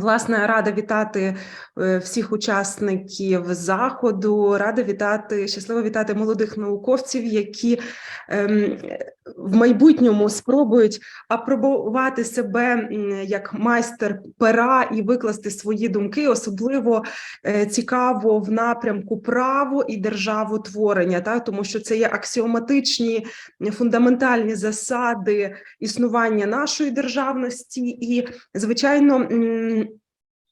Власне, рада вітати е, всіх учасників заходу. Рада вітати, щасливо вітати молодих науковців, які ем, в майбутньому спробують апробувати себе як майстер пера і викласти свої думки. Особливо е, цікаво в напрямку право і державотворення, та тому що це є аксіоматичні фундаментальні засади існування нашої державності, і звичайно.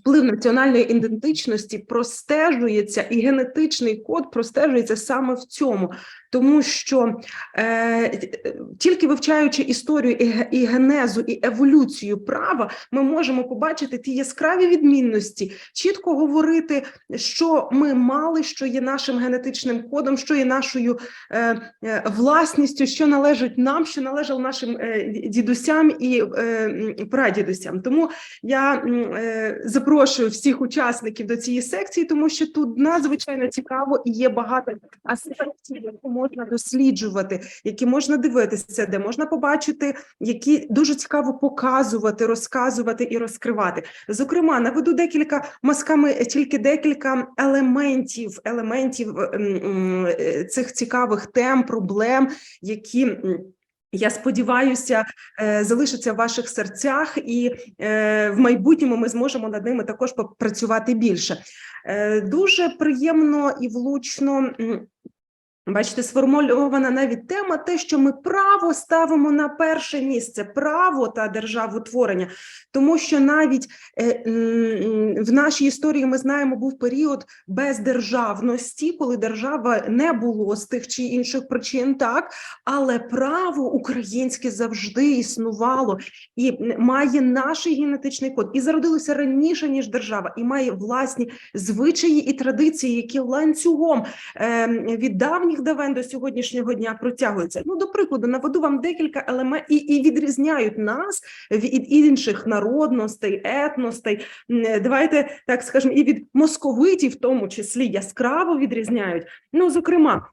Вплив національної ідентичності простежується, і генетичний код простежується саме в цьому, тому що е, тільки вивчаючи історію і, і генезу, і еволюцію права, ми можемо побачити ті яскраві відмінності, чітко говорити, що ми мали, що є нашим генетичним кодом, що є нашою е, е, власністю, що належить нам, що належало нашим е, дідусям і е, прадідусям. Тому я е, запрошую всіх учасників до цієї секції, тому що тут надзвичайно цікаво і є багато аспектів, які можна досліджувати, які можна дивитися, де можна побачити, які дуже цікаво показувати, розказувати і розкривати. Зокрема, наведу декілька мазками тільки декілька елементів, елементів цих цікавих тем, проблем, які. Я сподіваюся, залишиться в ваших серцях, і е, в майбутньому ми зможемо над ними також попрацювати більше. Е, Дуже приємно і влучно. Бачите, сформульована навіть тема, те, що ми право ставимо на перше місце, право та державотворення, тому що навіть е, в нашій історії ми знаємо, був період бездержавності, коли держава не було з тих чи інших причин, так? Але право українське завжди існувало і має наш генетичний код, і зародилося раніше ніж держава, і має власні звичаї і традиції, які ланцюгом е, від давніх давен до сьогоднішнього дня протягуються. Ну, до прикладу, наведу вам декілька елементів і, і відрізняють нас від інших народностей, етностей. Давайте так скажемо, і від московитів, в тому числі яскраво відрізняють. Ну, зокрема.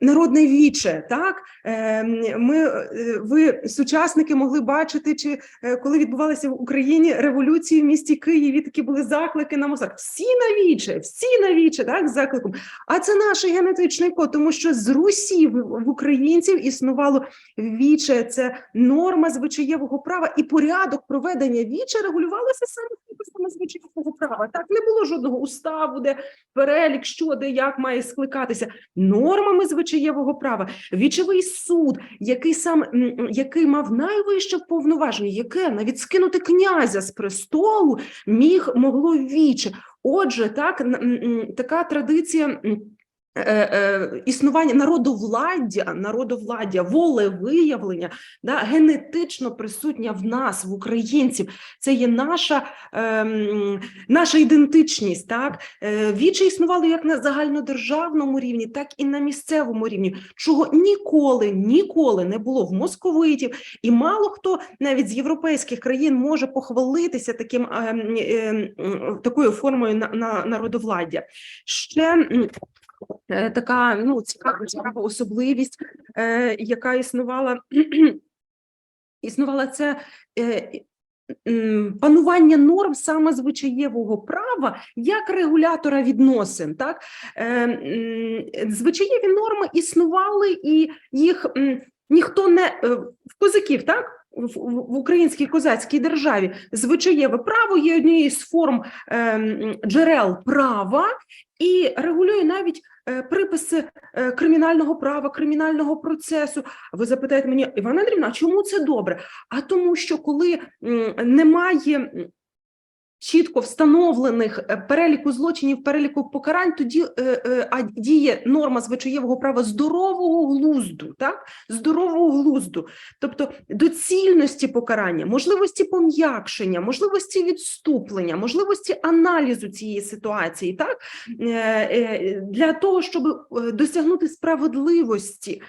Народне віче, так Е, ми е, ви сучасники могли бачити, чи е, коли відбувалися в Україні революції в місті Києві, такі були заклики на мозок. Всі на віче, всі на віче, так з закликом. А це наш генетичний код, тому що з Русі в, українців існувало віче. Це норма звичаєвого права і порядок проведення віче регулювалося саме виписками звичаєвого права. Так не було жодного уставу, де перелік, що де як має скликатися нормами звичаєвого права. Вічовий суд, який сам який мав найвище повноваження, яке навіть скинути князя з престолу міг могло віче. Отже, так така традиція. Е, е, Існування народовладдя, народовладдя, волевиявлення, да, генетично присутня в нас, в українців. Це є наша, ем, наша ідентичність. Так? Е, Віче існувало як на загальнодержавному рівні, так і на місцевому рівні, чого ніколи, ніколи не було в московитів, і мало хто навіть з європейських країн може похвалитися таким ем, м, такою формою на, на народовладдя. Ще е, така ну цікава, цікава особливість, е, яка існувала. Існувала це е, панування норм саме звичаєвого права як регулятора відносин. Так? Е, Звичаєві норми існували, і їх ніхто не е, в козаків, так? В, українській козацькій державі звичаєве право є однією з форм джерел права і регулює навіть е, приписи е, кримінального права, кримінального процесу. Ви запитаєте мені, Івана Андрівна, чому це добре? А тому, що коли немає чітко встановлених е, переліку злочинів, переліку покарань, тоді е, е, а діє норма звичаєвого права здорового глузду, так? Здорового глузду, тобто доцільності покарання, можливості пом'якшення, можливості відступлення, можливості аналізу цієї ситуації, так? Для того, щоб досягнути справедливості.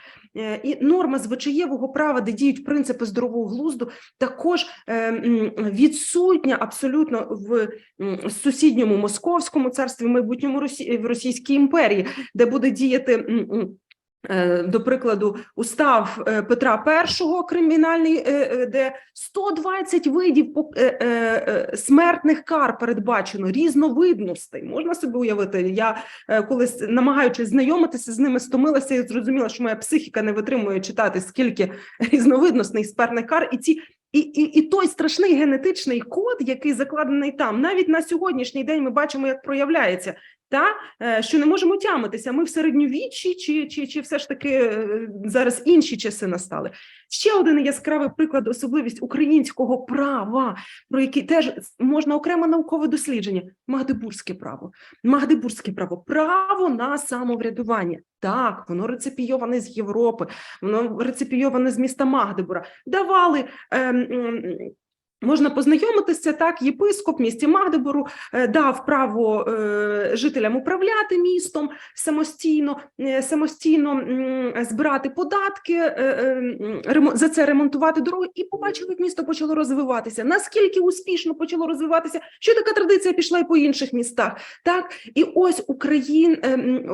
І норма звичаєвого права, де діють принципи здорового глузду, також відсутня абсолютно в сусідньому московському царстві, майбутньому Росі... в Російській імперії, де буде діяти. Е, До прикладу, устав е, Петра І кримінальний, е, де 120 видів смертних кар передбачено, різновидностей. Можна собі уявити. Я колись намагаючись знайомитися з ними, стомилася і зрозуміла, що моя психіка не витримує читати скільки різновидностей смертних кар, і ці. І, і, і той страшний генетичний код, який закладений там, навіть на сьогоднішній день ми бачимо, як проявляється та е, що не можемо тямитися. Ми в середньовіччі, чи, чи, чи все ж таки е, зараз інші часи настали. Ще один яскравий приклад, особливість українського права, про який теж можна окреме наукове дослідження. Магдебурзьке право, Магдебурзьке право, право на самоврядування. Так, воно реципійоване з Європи, воно реципійоване з міста Магдебура. Давали. Е, ем, Можна познайомитися так. Єпископ місті Магдебуру е, дав право е, жителям управляти містом самостійно, е, самостійно збирати податки, за це ремонтувати дороги, і побачили, як місто почало розвиватися. Наскільки успішно почало розвиватися, що така традиція пішла і по інших містах. Так і ось Україн,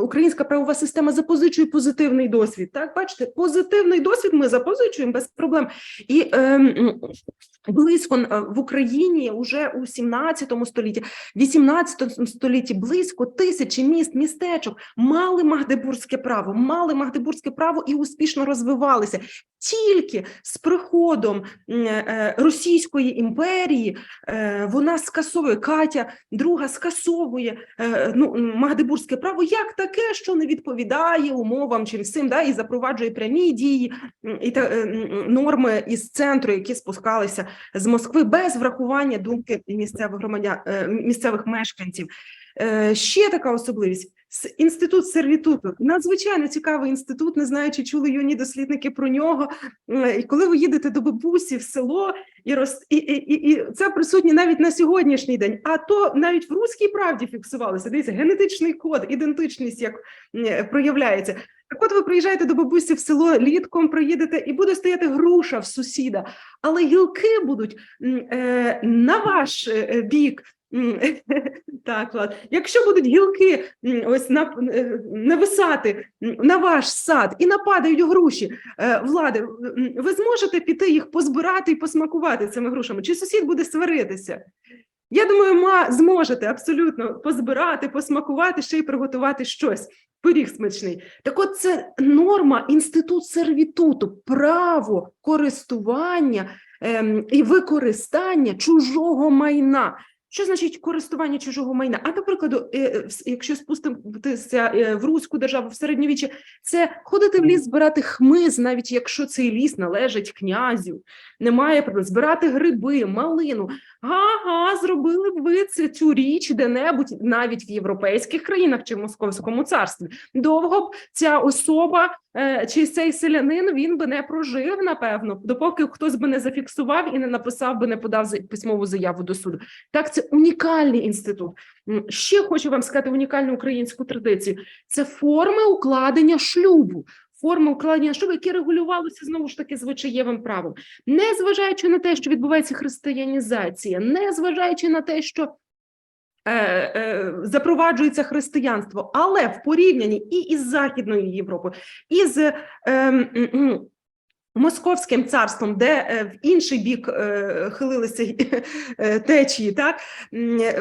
українська правова система запозичує позитивний досвід. Так, бачите, позитивний досвід ми запозичуємо без проблем. І е, близько е, в Україні вже у 17 столітті, 18 столітті близько тисячі міст, містечок мали магдебурзьке право, мали магдебурзьке право і успішно розвивалися. Тільки з приходом е, Російської імперії е, вона скасовує Катя, друга скасовує е, ну, магдебурзьке право як таке, що не відповідає умовам чи всім, да, і запроваджує прямі дії і та, е, норми із центру, які спускалися з Москви без врахування думки місцевих громадян, е, місцевих мешканців. Е, Ще така особливість. Інститут сервітуту надзвичайно цікавий інститут. Не знаю, чи чули юні дослідники про нього. І коли ви їдете до бабусі в село, і роз і, і, і, це присутнє навіть на сьогоднішній день. А то навіть в руській правді фіксувалося. Дивіться, генетичний код, ідентичність як проявляється. Так от ви приїжджаєте до бабусі в село літком, приїдете, і буде стояти груша в сусіда, але гілки будуть е, на ваш е, бік. Так, Влад. Якщо будуть гілки ось на, е, нависати на ваш сад і нападають груші, е, влади, ви зможете піти їх позбирати і посмакувати цими грушами? Чи сусід буде сваритися? Я думаю, ма зможете абсолютно позбирати, посмакувати, ще й приготувати щось. Пиріг смачний. Так от це норма, інститут сервітуту, право користування ем, і використання чужого майна. Що значить користування чужого майна? А до прикладу, е, е, якщо спуститися е, в руську державу в середньовіччі, це ходити в ліс, збирати хмиз, навіть якщо цей ліс належить князю, немає проблем збирати гриби, малину. Ага, зробили б ви цю, цю річ де-небудь, навіть в європейських країнах чи в московському царстві. Довго б ця особа чи цей селянин він би не прожив, напевно, допоки хтось би не зафіксував і не написав би, не подав письмову заяву до суду. Так, це унікальний інститут. Ще хочу вам сказати унікальну українську традицію. Це форми укладення шлюбу. Форми укладення шлюбу, які регулювалися знову ж таки звичаєвим правом, не зважаючи на те, що відбувається християнізація, не зважаючи на те, що е, е, запроваджується християнство, але в порівнянні і із Західною Європою, і з е, м, Московським царством, де е, в інший бік е, хилилися е, течії, так?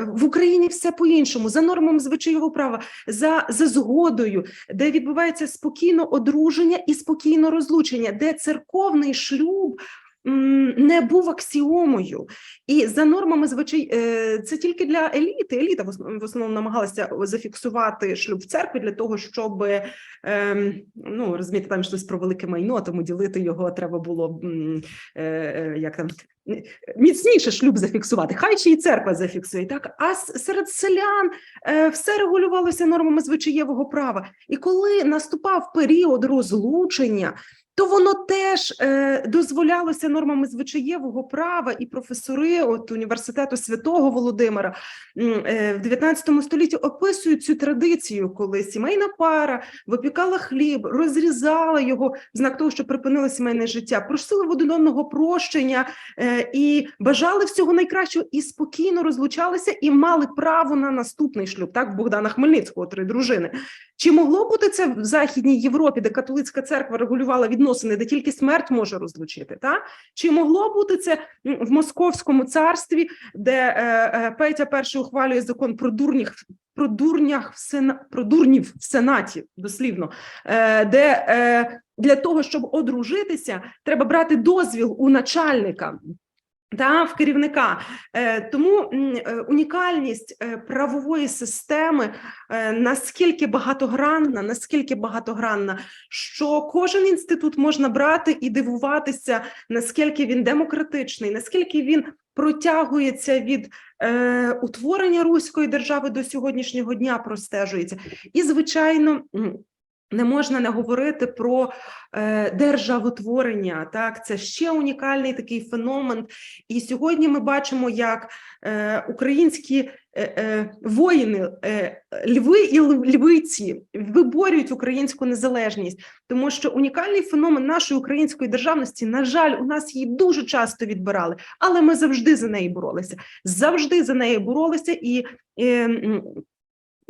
В Україні все по-іншому, за нормами звичайного права, за, за згодою, де відбувається спокійно одруження і спокійно розлучення, де церковний шлюб не був аксіомою. І за нормами звичай, е, це тільки для еліти. Еліта в основному намагалася зафіксувати шлюб в церкві для того, щоб ем, ну розумієте, там щось про велике майно, тому ділити його треба було е, е, як там міцніше шлюб зафіксувати. Хай ще й церква зафіксує. Так, а серед селян все регулювалося нормами звичаєвого права. І коли наступав період розлучення. То воно теж е, дозволялося нормами звичаєвого права і професори от університету святого Володимира е, в 19 столітті описують цю традицію, коли сімейна пара випікала хліб, розрізала його в знак того, що припинила сімейне життя, просили в один одного прощення е, і бажали всього найкращого, і спокійно розлучалися, і мали право на наступний шлюб. Так, Богдана Хмельницького три дружини. Чи могло бути це в Західній Європі, де католицька церква регулювала відносини, де тільки смерть може розлучити? Та? Чи могло бути це в Московському царстві, де е, е, Петя перший ухвалює закон про дурніх? Про дурнях в сена про дурнів в сенаті, дослівно, е, де е, для того, щоб одружитися, треба брати дозвіл у начальника. Та в керівника Е, тому е, унікальність е, правової системи наскільки багатогранна, наскільки багатогранна, що кожен інститут можна брати і дивуватися, наскільки він демократичний, наскільки він протягується від утворення руської держави до сьогоднішнього дня, простежується, і звичайно. Не можна не говорити про е, державотворення. Так, це ще унікальний такий феномен. І сьогодні ми бачимо, як е, українські е, е, воїни, е, льви і львиці виборюють українську незалежність, тому що унікальний феномен нашої української державності, на жаль, у нас її дуже часто відбирали, але ми завжди за неї боролися. Завжди за неї боролися і. е,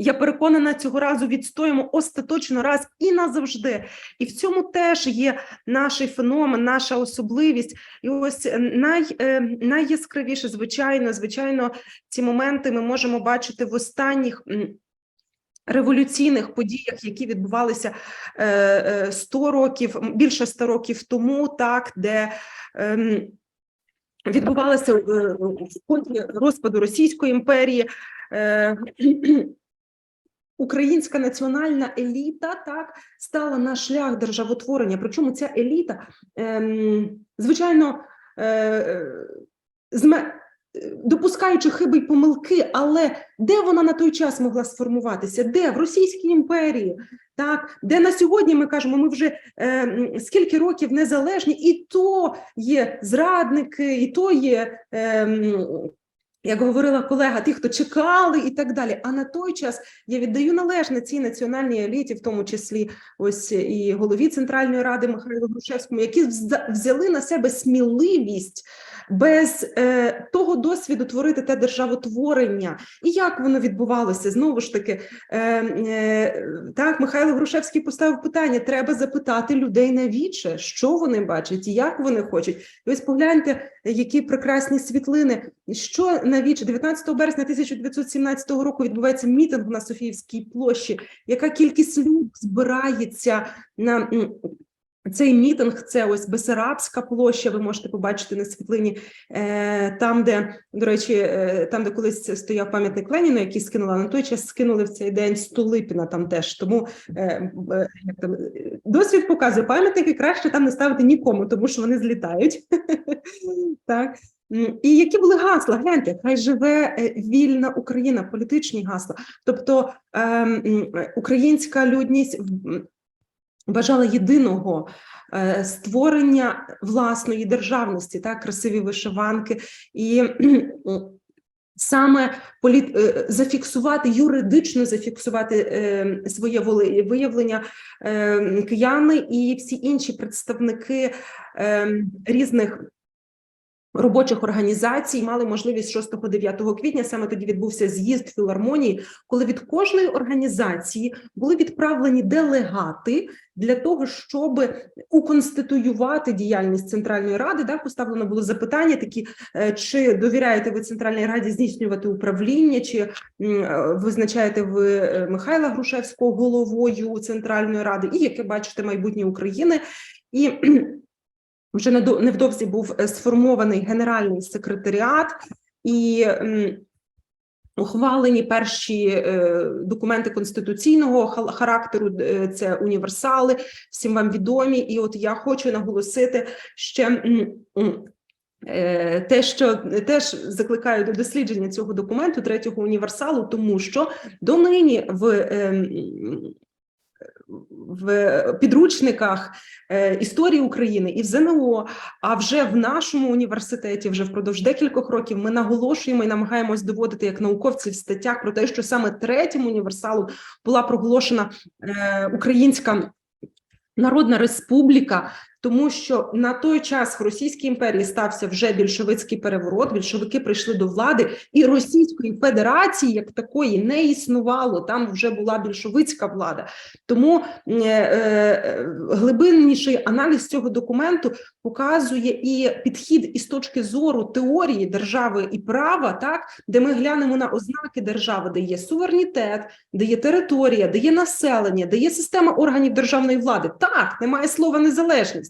я переконана, цього разу відстоїмо остаточно раз і назавжди. І в цьому теж є наш феномен, наша особливість. І ось е, най, е, найяскравіше, звичайно, звичайно, ці моменти ми можемо бачити в останніх. Революційних подіях, які відбувалися е, е, 100 років, більше 100 років тому, так де ем, відбувалося е, в фонді розпаду Російської імперії. Українська національна еліта так стала на шлях державотворення. Причому ця еліта, ем, звичайно, е, зме, допускаючи хиби й помилки, але де вона на той час могла сформуватися? Де в Російській імперії? Так, де на сьогодні ми кажемо, ми вже е, скільки років незалежні, і то є зрадники, і то є. Е, як говорила колега, ті, хто чекали і так далі. А на той час я віддаю належне цій національній еліті, в тому числі ось і голові Центральної ради Михайлу Грушевському, які взяли на себе сміливість без е, того досвіду творити те державотворення. І як воно відбувалося? Знову ж таки, е, е, так, Михайло Грушевський поставив питання: треба запитати людей на віче, що вони бачать, і як вони хочуть. І ось погляньте, які прекрасні світлини. Що на віче 19 березня 1917 року відбувається мітинг на Софіївській площі. Яка кількість людей збирається на цей мітинг? Це ось Бесарабська площа. Ви можете побачити на світлині, е, там, де до речі, е, там, де колись стояв пам'ятник Леніну, який скинула на той час, скинули в цей день Столипіна там теж. Тому е, як там, досвід показує пам'ятники краще там не ставити нікому, тому що вони злітають. Так. І які були гасла? Гляньте, хай живе вільна Україна, політичні гасла. Тобто ем, українська людність бажала єдиного е, створення власної державності, так, красиві вишиванки, і саме політ, е, зафіксувати, юридично зафіксувати е, своє виявлення е, кияни і всі інші представники різних робочих організацій мали можливість 6-9 квітня. Саме тоді відбувся з'їзд філармонії, коли від кожної організації були відправлені делегати для того, щоб уконституювати діяльність Центральної ради. Да, поставлено було запитання такі: е, чи довіряєте ви Центральній раді здійснювати управління, чи е, визначаєте ви е, Михайла Грушевського головою Центральної ради, і яке бачите майбутнє України і. Вже невдовзі був е, сформований генеральний секретаріат і ухвалені перші е, документи конституційного характеру. е, Це універсали, всім вам відомі. І от я хочу наголосити ще. Те, що теж закликаю до дослідження цього документу третього універсалу, тому що донині в в підручниках е, історії України і в ЗНО, а вже в нашому університеті, вже впродовж декількох років, ми наголошуємо і намагаємось доводити як науковці в статтях про те, що саме третім універсалом була проголошена е, українська народна республіка. Тому що на той час в Російській імперії стався вже більшовицький переворот. Більшовики прийшли до влади, і Російської Федерації як такої не існувало. Там вже була більшовицька влада. Тому е, е, глибинніший аналіз цього документу показує і підхід із точки зору теорії держави і права, так де ми глянемо на ознаки держави, де є суверенітет, де є територія, де є населення, де є система органів державної влади. Так, немає слова незалежність.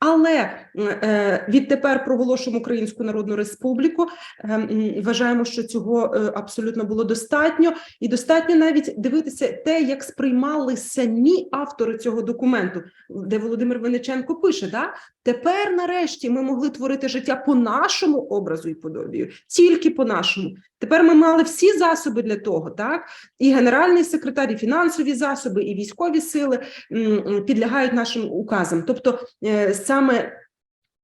Але е, відтепер проголошуємо Українську Народну Республіку. Е, вважаємо, що цього е, абсолютно було достатньо, і достатньо навіть дивитися те, як сприймали самі автори цього документу, де Володимир Винниченко пише: да тепер, нарешті, ми могли творити життя по нашому образу і подобію, тільки по нашому. Тепер ми мали всі засоби для того, так і генеральний секретар, і фінансові засоби, і військові сили підлягають нашим указам. Тобто е, саме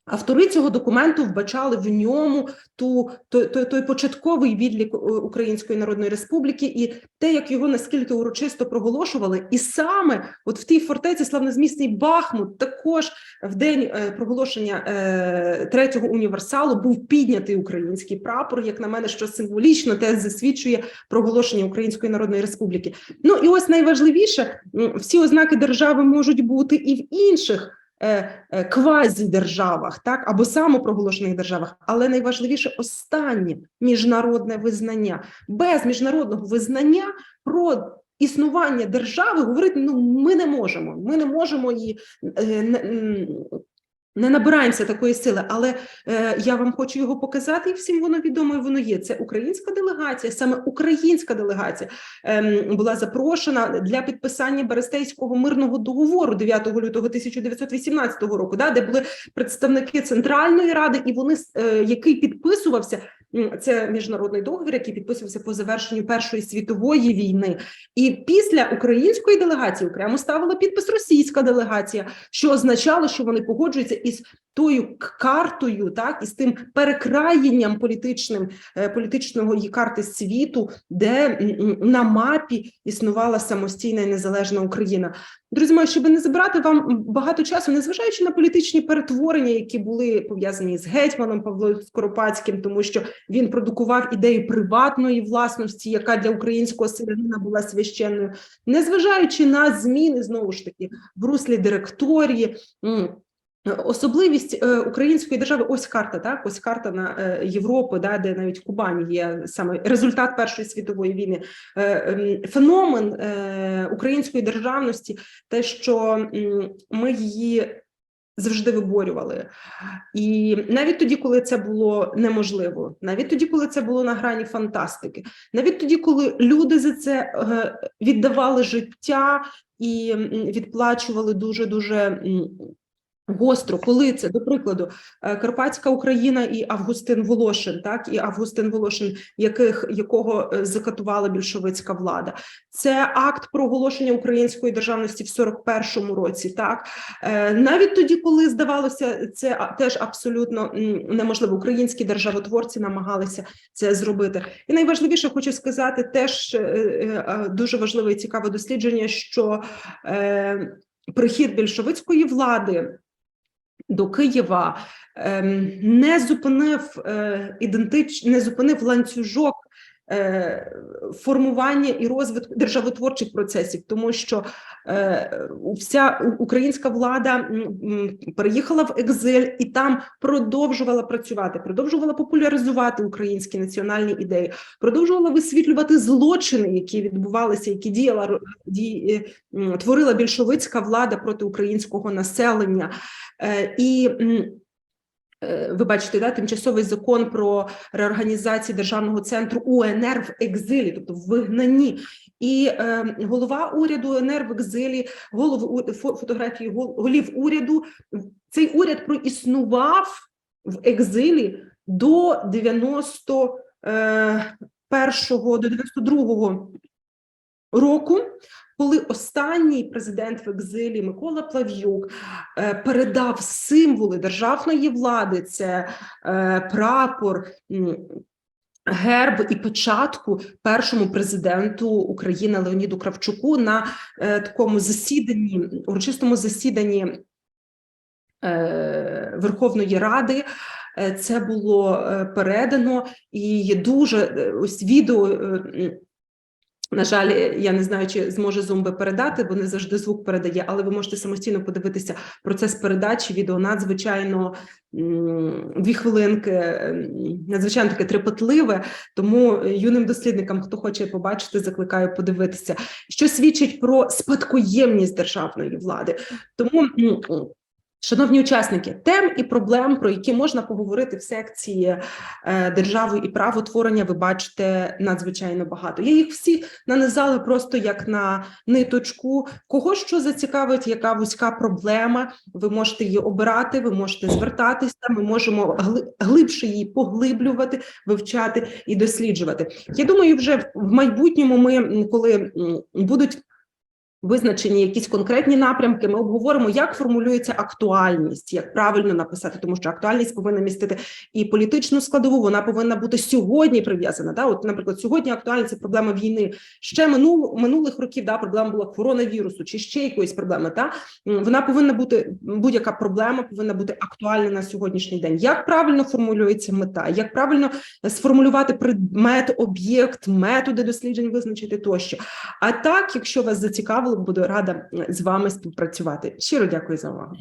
автори цього документу вбачали в ньому ту той, той, той початковий відлік е, Української Народної Республіки і те, як його наскільки урочисто проголошували, і саме от в тій фортеці славнозмісний Бахмут також в день е, проголошення е, третього універсалу був піднятий український прапор. Як на мене, що символічно те засвідчує проголошення Української Народної Республіки. Ну і ось найважливіше, всі ознаки держави можуть бути і в інших. Е, е, Квазідержавах, так або самопроголошених державах, але найважливіше останнє міжнародне визнання. Без міжнародного визнання про існування держави говорити ну ми не можемо. Ми не можемо е, не, набираємося такої сили, але е, я вам хочу його показати, і всім воно відомо і воно є. Це українська делегація, саме українська делегація е, була запрошена для підписання Берестейського мирного договору 9 лютого 1918 року, да, де були представники Центральної ради, і вони е, який підписувався. М, Це міжнародний договір, який підписувався по завершенню Першої світової війни. І після української делегації окремо ставила підпис російська делегація, що означало, що вони погоджуються із тою картою, так із тим перекраєнням політичним е, політичного її карти світу, де на мапі існувала самостійна і незалежна Україна. Друзі мої, щоб не забирати вам багато часу, незважаючи на політичні перетворення, які були пов'язані з гетьманом Павлом Скоропадським, тому що він продукував ідею приватної власності, яка для українського селянина була священною, незважаючи на зміни знову ж таки в руслі директорії. М, Особливість е, української держави, ось карта, так ось карта на е, Європи, да, де навіть Кубань є саме результат Першої світової війни. Е, ем, феномен е, української державності, те, що ми її завжди виборювали, і навіть тоді, коли це було неможливо, навіть тоді, коли це було на грані фантастики, навіть тоді, коли люди за це е, віддавали життя і відплачували дуже дуже. Гостро, коли це до прикладу, е, Карпатська Україна і Августин Волошин, так і Августин Волошин, яких якого е, закатувала більшовицька влада, це акт проголошення української державності в 41-му році. Так Е, навіть тоді, коли здавалося, це теж абсолютно неможливо. Українські державотворці намагалися це зробити. І найважливіше хочу сказати, теж дуже важливе і цікаве дослідження, що прихід більшовицької влади до Києва ем, не зупинив е, ідентич, не зупинив ланцюжок формування і розвитку державотворчих процесів, тому що е, вся українська влада переїхала в екзиль і там продовжувала працювати, продовжувала популяризувати українські національні ідеї, продовжувала висвітлювати злочини, які відбувалися, які діяла ро- ді, е, творила більшовицька влада проти українського населення. Е, І е, ви бачите, да, тимчасовий закон про реорганізацію державного центру УНР в екзилі, тобто в вигнанні. І е, голова уряду УНР в екзилі, голови фотографії гол- голів уряду. Цей уряд проіснував в екзилі до 91-го, до 92-го року, коли останній президент в екзилі Микола Плав'юк е, передав символи державної влади, це е, прапор. Герб і печатку першому президенту України Леоніду Кравчуку на е, такому засіданні, урочистому засіданні е, Верховної Ради. Е, Це було е, передано і дуже ось відео. е, На жаль, я не знаю, чи зможе зумби передати, бо не завжди звук передає, але ви можете самостійно подивитися процес передачі. Відео надзвичайно дві хвилинки, надзвичайно таке трепетливе. Тому е, юним дослідникам, хто хоче побачити, закликаю подивитися, що свідчить про спадкоємність державної влади. Тому. Шановні учасники, тем і проблем, про які можна поговорити в секції е, держави і правотворення, ви бачите надзвичайно багато. Я їх всі нанизала просто як на ниточку. Кого що зацікавить, яка вузька проблема. Ви можете її обирати, ви можете звертатися. Ми можемо гли- глибше її поглиблювати, вивчати і досліджувати. Я думаю, вже в майбутньому ми, коли будуть визначені якісь конкретні напрямки, ми обговоримо, як формулюється актуальність, як правильно написати, тому що актуальність повинна містити і політичну складову. Вона повинна бути сьогодні прив'язана. Да, от, наприклад, сьогодні актуальна це проблема війни. Ще минул, минулих років да проблема була коронавірусу чи ще якоїсь проблеми. Та вона повинна бути будь-яка проблема повинна бути актуальна на сьогоднішній день. Як правильно формулюється мета, як правильно сформулювати предмет, об'єкт, методи досліджень визначити тощо. А так, якщо вас зацікавило, буду рада з вами співпрацювати. Щиро дякую за увагу.